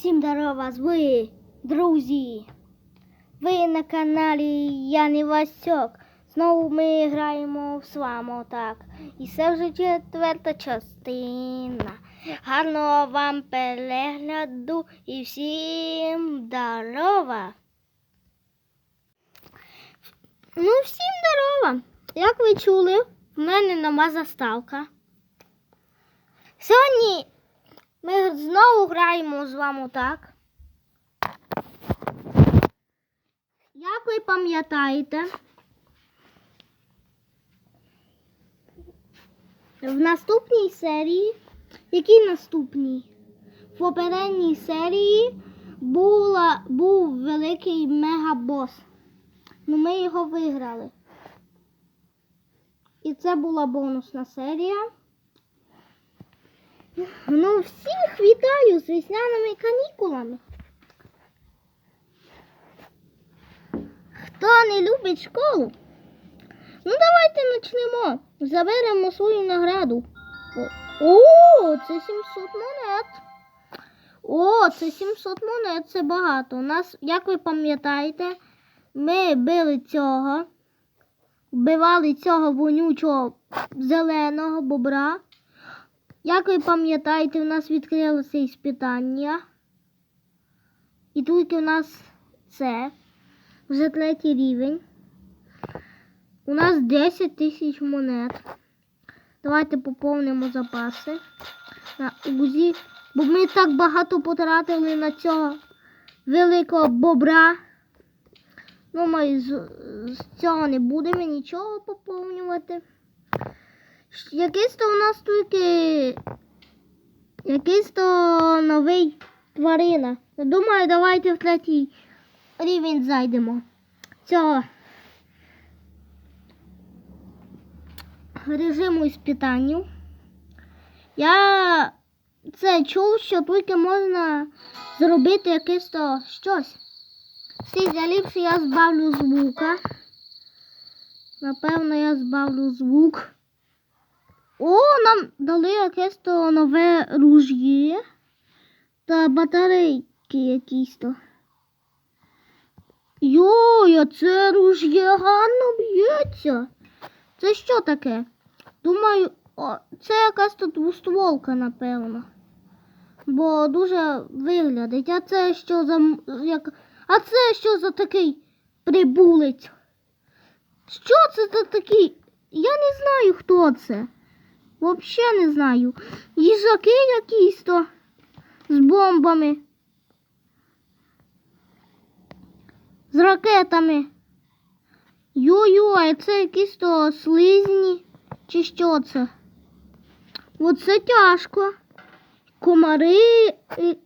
Всім здорова, ви, друзі! Ви на каналі Яни Васьок. Знову ми граємо в Свамо, так. І це вже четверта частина. Гарного вам перегляду і всім здорова! Ну, всім здорова! Як ви чули, в мене нова заставка. Сьогодні ми знову граємо з вами так. Як ви пам'ятаєте, в наступній серії, якій наступній? В попередній серії була, був великий мегабос. Ну ми його виграли. І це була бонусна серія. Ну, всіх вітаю з весняними канікулами. Хто не любить школу? Ну, давайте почнемо. Заберемо свою награду. О, це 700 монет. О, це 700 монет, це багато. У нас, як ви пам'ятаєте, ми били цього, вбивали цього вонючого зеленого бобра. Як ви пам'ятаєте, у нас відкрилося іспитання. І тільки у нас це вже третій рівень. У нас 10 тисяч монет. Давайте поповнимо запаси на УЗІ, бо ми так багато потратили на цього великого бобра. Ну, ми з, з цього не будемо нічого поповнювати. Якийсь то у нас тільки якийсь то новий тварина. Думаю, давайте в третій рівень зайдемо. Цього режиму іспитанню. Я це чув, що тільки можна зробити якесь то щось. Всі заліпше я збавлю звука. Напевно, я збавлю звук. О, нам дали якесь то нове ружьє та батарейки якісь то. А це ружьє гарно б'ється. Це що таке? Думаю, о, це якась тут двостволка, напевно. Бо дуже виглядить. А це що за як. А це що за такий прибулець? Що це за такий? Я не знаю, хто це. Взагалі не знаю. Їжаки якісь то з бомбами. З ракетами. Йо-йо, а це якісь то слизні. Чи що це? Оце тяжко. Комари е,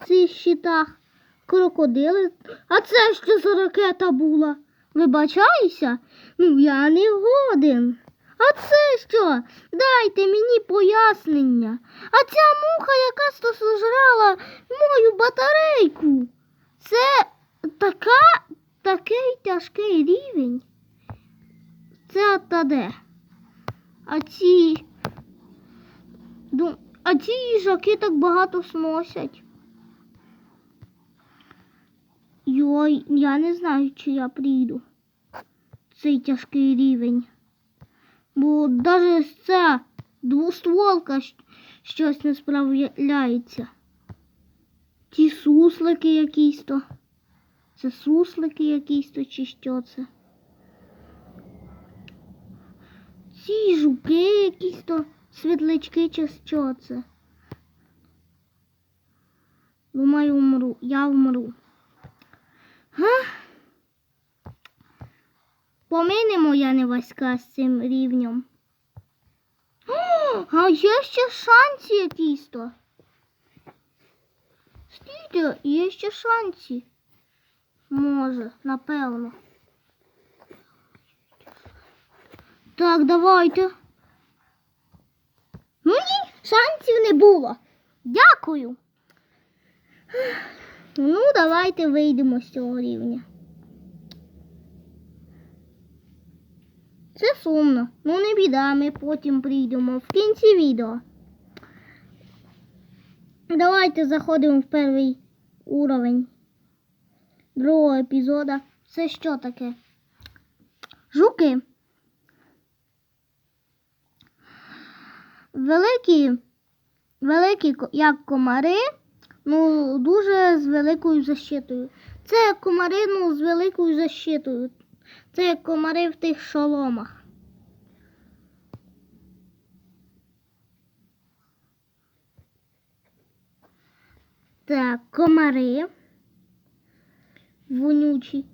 в цих щитах, крокодили. А це що за ракета була? Вибачаюся? Ну я не годен. А це що? Дайте мені пояснення. А ця муха то сожрала мою батарейку. Це така, такий тяжкий рівень. Це та де? А ці. А ці їжаки так багато сносять. Йой, я не знаю, чи я прийду. Цей тяжкий рівень. Бо навіть ця двостволка щось не справляється. Ті суслики якісь то. Це суслики якісь то, чи що це? Ці жуки якісь то світлячки чи що це? Думаю, вмру. Я вмру. Га? Поминемо я не васька з цим рівнем. А є ще шанси якісь то. Стійте, є ще шанси. Може, напевно. Так, давайте. Ну ні, шансів не було. Дякую. Ну, давайте вийдемо з цього рівня. Це сумно. Ну не біда, ми потім прийдемо в кінці відео. Давайте заходимо в перший уровень другого епізода. Це що таке? Жуки. Великі, великі, як комари, ну, дуже з великою защитою. Це комари, ну, з великою защитою. Це комари в тих шоломах. Так, комари. Вонючі.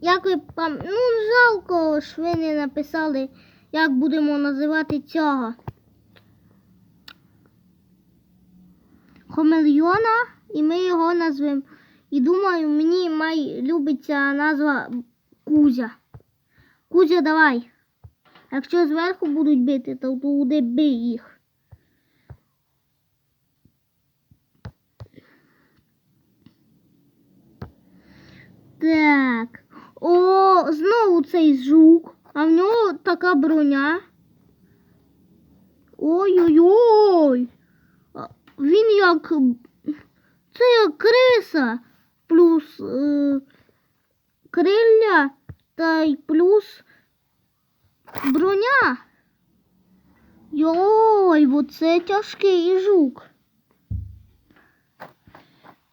Як ви пам... Ну, жалко, ж ви не написали, як будемо називати цього. Хомельйона, і ми його назвемо. І думаю, мені май любиться назва Кузя. Кузя, давай. Якщо зверху будуть бити, то туди бий їх. Так. О, знову цей жук. А в нього така броня. Ой-ой-ой. Він як. Це як криса. Плюс е, крилля та й плюс броня. Йой, оце тяжкий жук.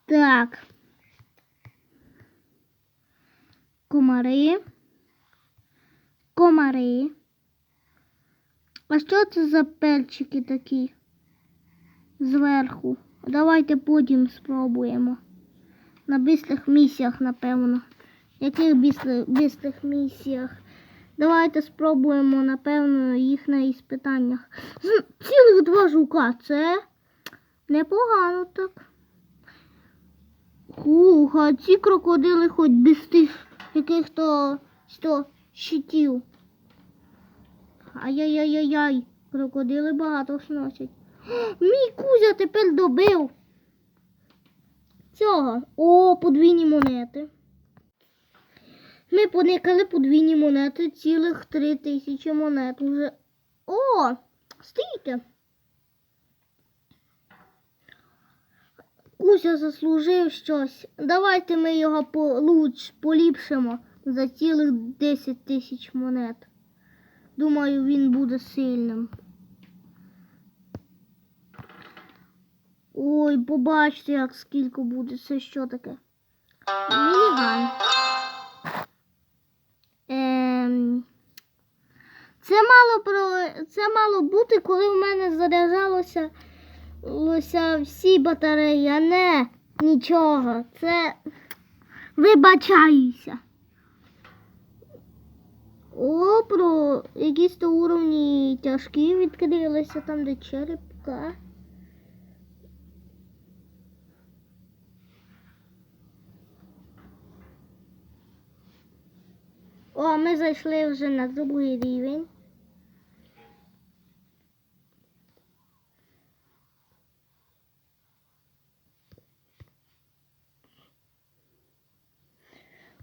Так. Комари. Комари. А що це за перчики такі? Зверху. Давайте потім спробуємо. На бистрих місіях, напевно. Яких бистрих місіях? Давайте спробуємо, напевно, їх на іспитаннях. Цілих два жука. Це непогано так. Хух, а ці крокодили хоч без тих яких-то щитів. Ай-яй-яй-яй, крокодили багато сносять. Мій кузя тепер добив. Цього. О, подвійні монети. Ми поникали подвійні монети, цілих три тисячі монет уже. О, стійте. Кузя заслужив щось. Давайте ми його получ, поліпшимо за цілих 10 тисяч монет. Думаю, він буде сильним. Ой, побачите, як скільки буде. Це що таке? Мініган. Ем... Це мало про це мало бути, коли в мене заряджалося всі батареї, а не нічого. Це вибачаюся. О, про якісь то уровні тяжкі відкрилися там, де черепка. О, ми зайшли вже на другий рівень.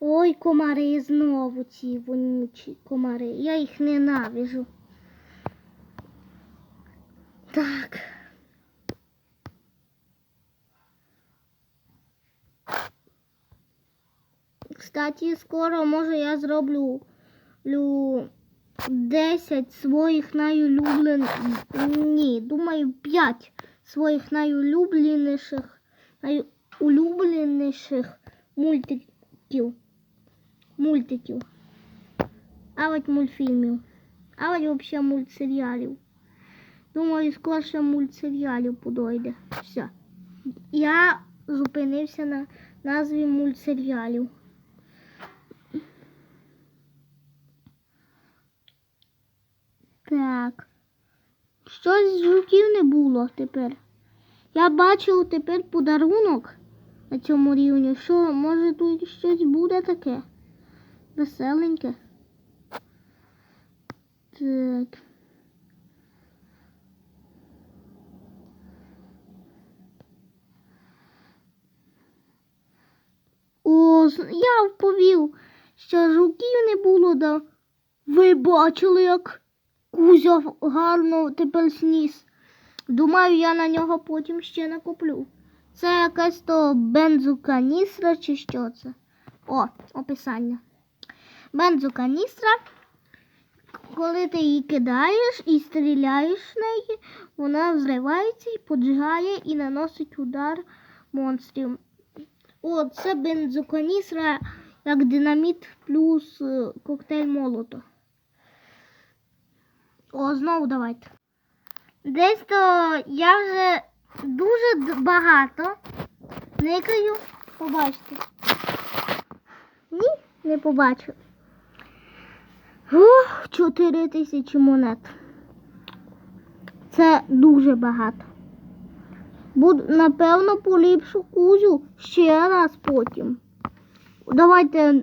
Ой, комари знову ці вонючі комари. Я їх ненавижу. Так. Кстати, скоро може я зроблю лю 10 своїх найулюбленіших. Ні, думаю, 5 своїх найулюбленіших найулюбленіших мультиків. Мультиків. А от мультфільмів. А от взагалі мультсеріалів. Думаю, скорше мультсеріалів подойде. Все. Я зупинився на назві мультсеріалів. Так. Щось з жуків не було тепер. Я бачив тепер подарунок на цьому рівні. Що, може тут щось буде таке? Веселеньке. Так. О, я вповів, що жуків не було, да ви бачили, як Кузя гарно тепер сніс. Думаю, я на нього потім ще накоплю. Це якась то бензоканістра чи що це? О, описання. Бензоканістра. Коли ти її кидаєш і стріляєш в неї, вона взривається і поджигає і наносить удар монстрів. О, це бензоканістра як динаміт плюс е, коктейль молото. О, знову давайте. Десь то я вже дуже багато никаю. Побачите. Ні, не побачу. Ух, 4 тисячі монет. Це дуже багато. Буду, напевно, поліпшу кузю ще раз потім. Давайте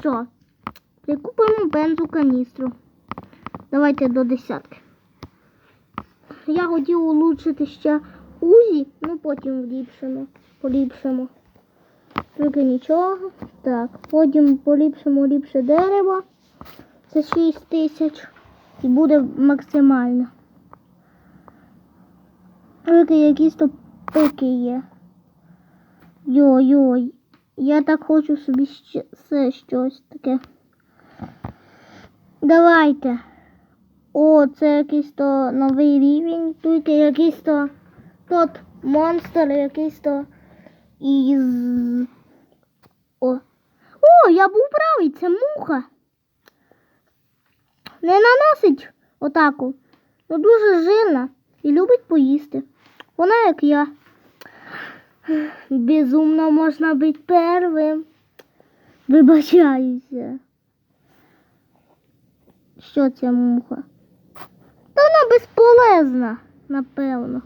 що? Прикупимо бензу каністру. Давайте до десятки. Я хотів улучшити ще узі, ну потім вліпшимо. Поліпшимо. Тільки нічого. Так, потім поліпшимо ліпше дерево. Це 6 тисяч. І буде максимально. Тільки якісь то пики є. Йой-йой. Я так хочу собі ще щось таке. Давайте. О, це якийсь то новий рівень. Тільки якийсь то тот монстр, якийсь то із. О. О, я був правий, це муха. Не наносить отаку. Ну дуже жирна і любить поїсти. Вона як я. Безумно можна бути первим. Вибачаюся. Що ця муха? Вона безполезна, напевно.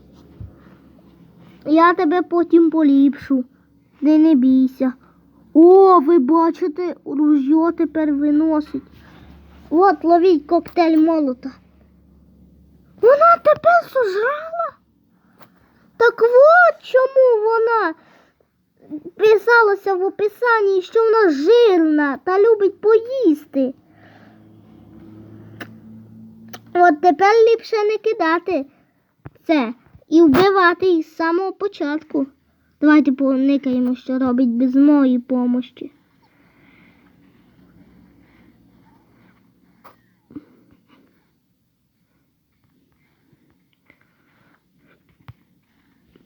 Я тебе потім поліпшу. Не не бійся. О, ви бачите, ружьо тепер виносить. От ловіть коктейль молота. Вона тепер сожрала? Так от чому вона писалася в описанні, що вона жирна та любить поїсти. От тепер ліпше не кидати це і вбивати із самого початку. Давайте поникаємо, що робить без моєї помощі.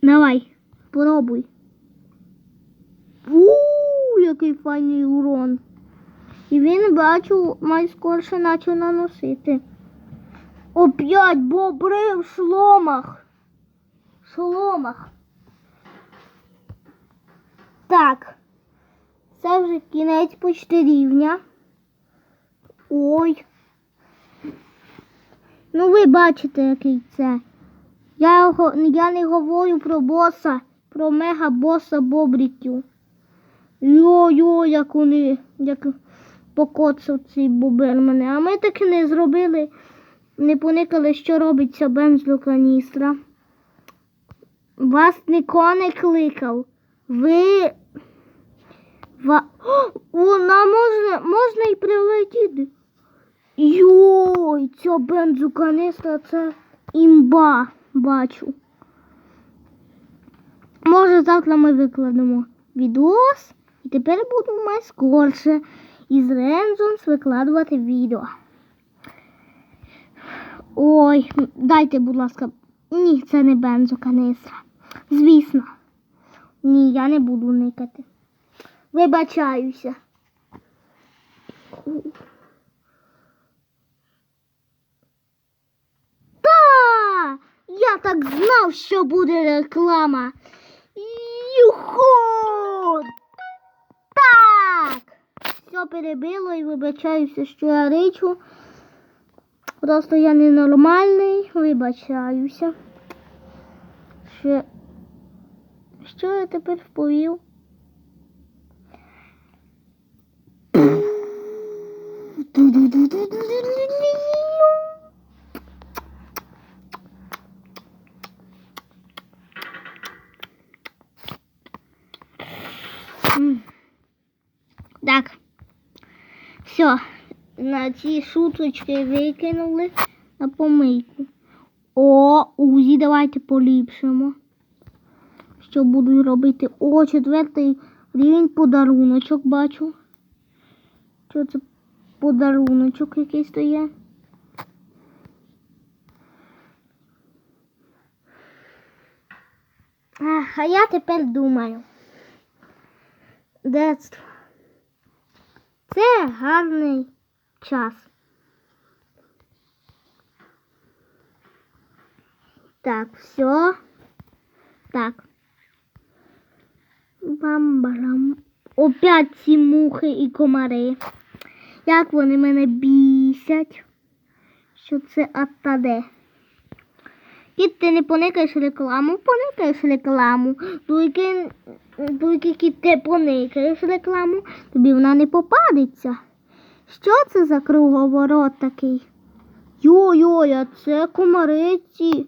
Давай, пробуй. У, який файний урон. І він, бачу, майскорше почав наносити. Оп'ять бобри в шломах. Шломах. Так. Це вже кінець почти рівня. Ой. Ну ви бачите, який це. Я, я не говорю про боса, про мега-боса бобриків. Йо-йо, як вони, як покоцав цей бобер мене. А ми таки не зробили, не поникали, що робиться бензоканістра. Вас ніхто не кликав. Ви. Ва... О, вона можна, можна і прилетіти. Йой, ця бензоканістра це імба, бачу. Може, завтра ми викладемо відос, і тепер буду майскорше із Рензонс викладувати відео. Ой, дайте, будь ласка. Ні, це не бензоканистра. Звісно. Ні, я не буду никати. Вибачаюся. Та! Я так знав, що буде реклама. Юху! Так! Все перебило і вибачаюся, що я ричу. Просто я ненормальний, вибачаюся. Що, що я тепер вповів? М. Так. Все. На ці шуточки викинули на помийку. О, узі давайте поліпшимо. що буду робити. О, четвертий рівень подаруночок бачу. Що це подаруночок якийсь то є? А я тепер думаю. Детство. Це гарний час. Так, все. Так. Бам-барам. Опять ці мухи і комари. Як вони мене бісять. Що це атаде? Кіт, ти не поникаєш рекламу, поникаєш рекламу. Тільки, тільки кіт, ти поникаєш рекламу, тобі вона не попадеться. Що це за круговорот такий? Йой-йой, а це комариці.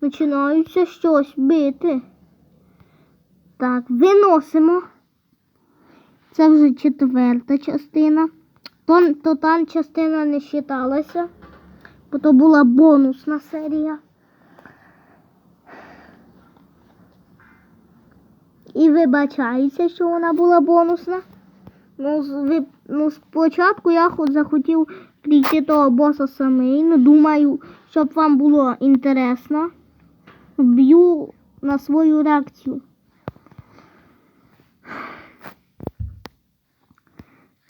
Починаються щось бити. Так, виносимо. Це вже четверта частина. То, то там частина не вважалася, бо то була бонусна серія. І вибачається, що вона була бонусна. Ну, з- ну спочатку я хоч захотів прийти того боса самий. Думаю, щоб вам було інтересно. Б'ю на свою реакцію.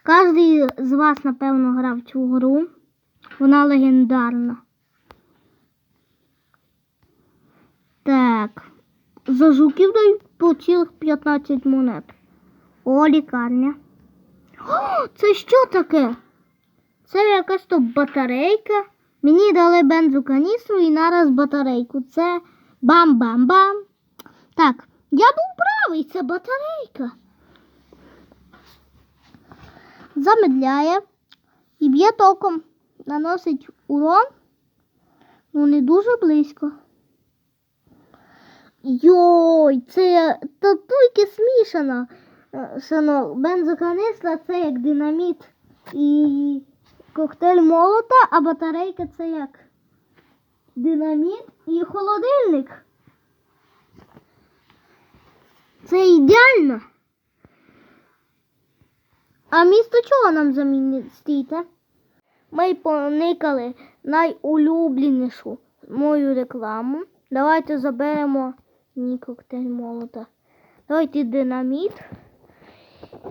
Кожен з вас, напевно, грав цю гру. Вона легендарна. Так. За жуків дають по цілих 15 монет. О, лікарня. О, це що таке? Це якась то батарейка. Мені дали бензоканістру і нараз батарейку. Це бам-бам-бам. Так, я був правий, це батарейка. Замедляє і б'є током. Наносить урон, ну не дуже близько. Йой, це то тільки смішано. Е, бензоканистра це як динаміт і коктейль молота, а батарейка це як динаміт і холодильник. Це ідеально. А місто чого нам замінити? Ми поникали найулюбленішу мою рекламу. Давайте заберемо ні коктейль молота. Давайте динаміт.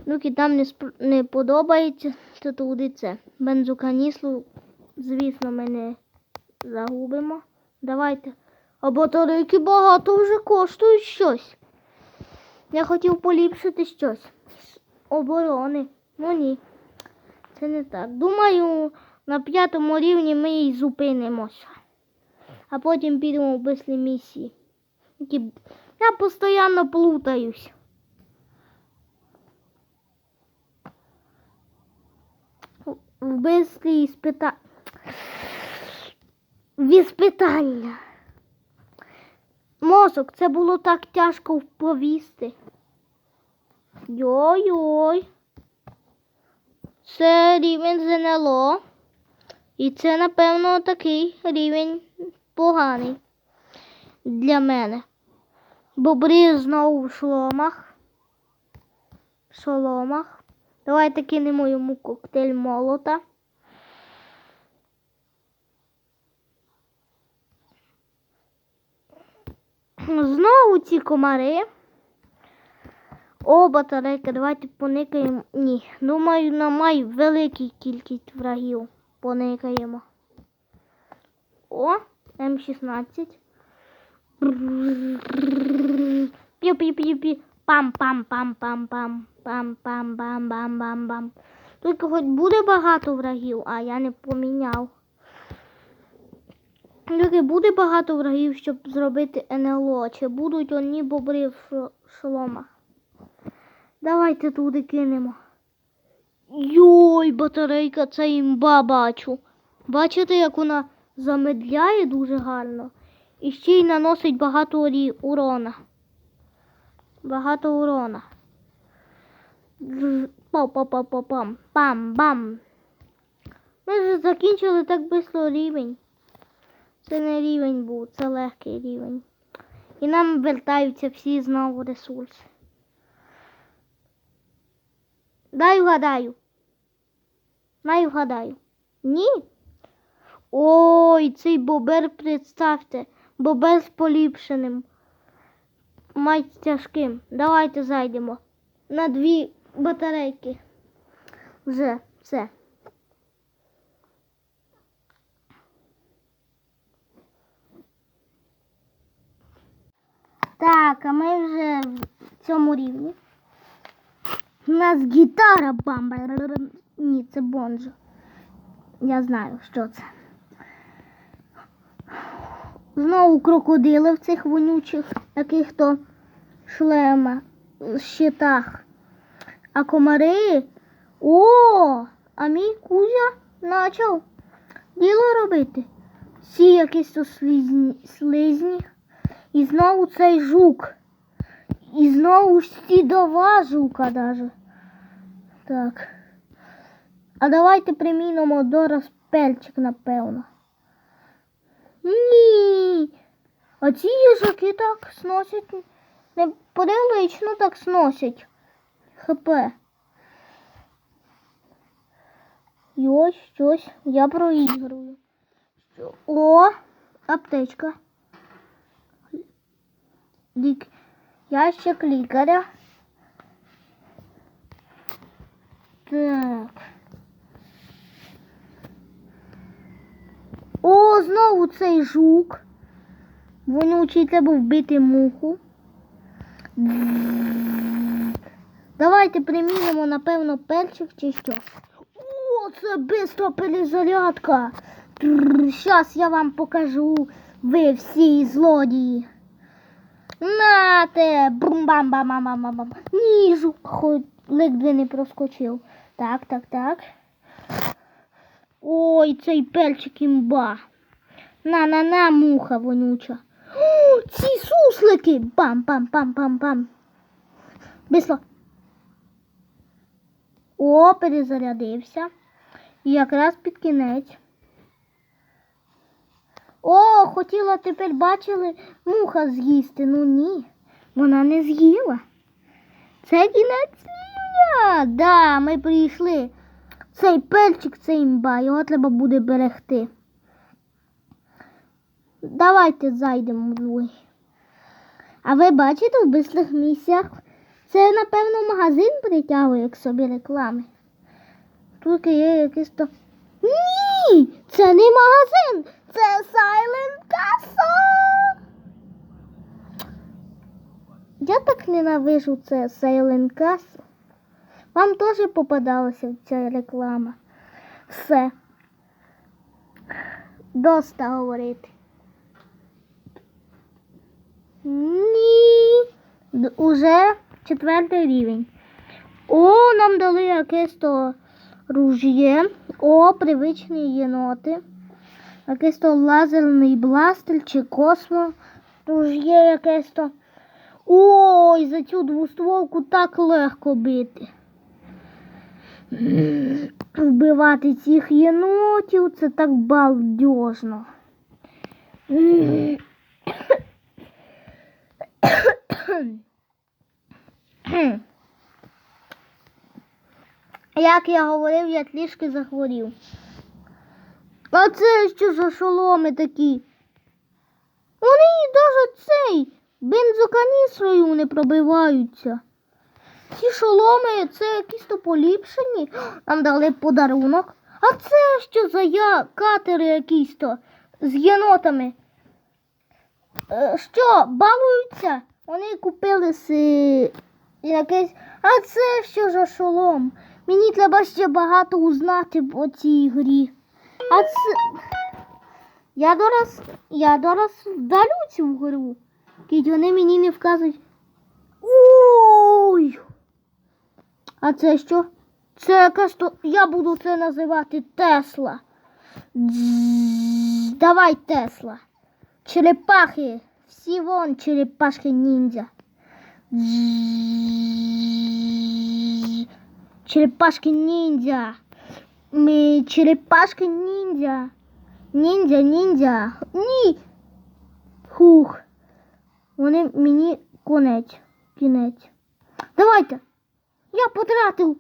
Ну, там не, сп- не подобається, то туди це. Бензоканіслу, звісно, ми не загубимо. Давайте. А батарейки багато вже коштують щось. Я хотів поліпшити щось. Оборони. Ну ні. Це не так. Думаю, на п'ятому рівні ми і зупинимося. А потім підемо бислі місії. Я постійно плутаюсь. В бислі іспита... Віспитання. Мозок, це було так тяжко вповісти. Йой-йой. Це рівень ЗНЛО. І це, напевно, такий рівень поганий для мене. Бобри знову в шоломах. В шоломах. Давайте кинемо йому коктейль молота. Знову ці комари. О, батарейка, давайте поникаємо. Ні, думаю, на май великій кількість врагів поникаємо. О, М16. Пі-пі-пі-пі. Пам-пам-пам-пам-пам. Пам-пам-бам-бам-бам-бам. Тільки хоч буде багато врагів, а я не поміняв. Тільки буде багато врагів, щоб зробити НЛО. Чи будуть одні бобри в шоломах? Давайте туди кинемо. Йой, батарейка, це імба бачу. Бачите, як вона замедляє дуже гарно. І ще й наносить багато урона. Багато урона. Па-па-па-па-пам. Пам-бам. Ми вже закінчили так швидко рівень. Це не рівень був, це легкий рівень. І нам вертаються всі знову ресурси. Дай вгадаю. Дай вгадаю. Ні. Ой, цей бобер, представте, бобер з поліпшеним. Мать тяжким. Давайте зайдемо. На дві батарейки. Вже все. Так, а ми вже в цьому рівні. У нас гітара бамба. Ні, це бонжо. Я знаю, що це. Знову крокодили в цих вонючих яких то шлема, щитах. А комари. О, а мій кузя почав діло робити. Всі якісь то слизні, слизні. І знову цей жук. І знову два жука даже. Так. А давайте примінимо до розпельчик, напевно. Ні. А ці їжаки так сносять. Не Неприлично так сносять. ХП. І ось щось я проігрую. О, аптечка. Лік... Ящик лікаря. Так. О, знову цей жук. Вонючий треба вбити муху. Давайте примінимо, напевно, перчик чи що. О, це бистро перезарядка. Зараз я вам покажу. Ви всі злодії. Нате! бум бам бам бам бам бам Ні, жук хоч ледве не проскочив. Так, так, так. Ой, цей пельчик імба. На-на-на, муха вонюча. О, ці суслики! Бам-бам-бам-бам-бам. Бисло. О, перезарядився. І якраз під кінець. О, хотіла тепер бачили муха з'їсти. Ну ні, вона не з'їла. Це кінець рівня. Да, ми прийшли. Цей пельчик, це імба, його треба буде берегти. Давайте зайдемо в другий. А ви бачите в бислих місцях? Це, напевно, магазин притягує к собі реклами. Тут є якийсь то. Ні! Це не магазин! Це Silent Castle! Я так ненавижу це Silent Castle. Вам теж попадалася ця реклама. Все. Доста говорити. Ні. Уже четвертий рівень. О, нам дали якесь то ружє. О, привичні єноти. Якийсь то лазерний бластер чи космо. Ружє якесь то. Ой, за цю двостволку так легко бити. Вбивати цих єнотів це так балдежно. Як я говорив, я трішки захворів. А це що за шоломи такі? Вони навіть цей бензоканістрою не пробиваються. Ці шоломи це якісь то поліпшені. Нам дали подарунок. А це що за я катери якісь то з єнотами? Е, Що, балуються? Вони купили си якесь. А це що за шолом? Мені треба ще багато узнати по цій грі. А це. Я дораз, я дораз вдалю цю гру. Тільки вони мені не вказують. Ой! А це що? Це якась то. Я буду це називати Тесла. Дзззз. Давай Тесла. Черепахи. Всі вон черепашки ніндзя. Черепашки ніндзя. Ми черепашки ніндзя. Ніндзя, ніндзя. Ні. Хух. вони мені конець. Кінець. Давайте. Я потратив.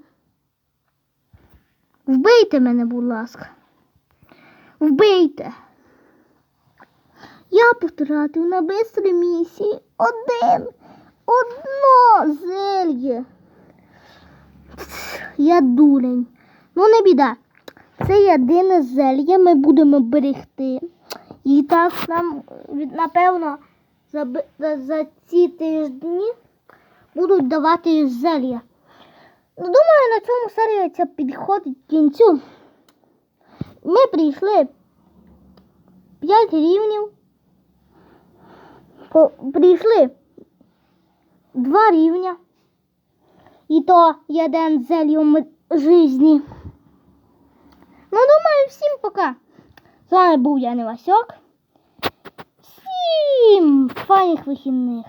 Вбийте мене, будь ласка. Вбийте. Я потратив на бистрі місії один. Одно зельє. Я дурень. Ну, не біда. Це єдине зельє ми будемо берегти. І так нам, напевно, за, за ці тижні будуть давати зелья. Ну, думаю, на цьому серія ця підходить кінцю. Ми прийшли 5 рівнів. Прийшли 2 рівня. І то один зельем житті. Ну, думаю, всім пока. З вами був я Васьок. Всім файних вихідних.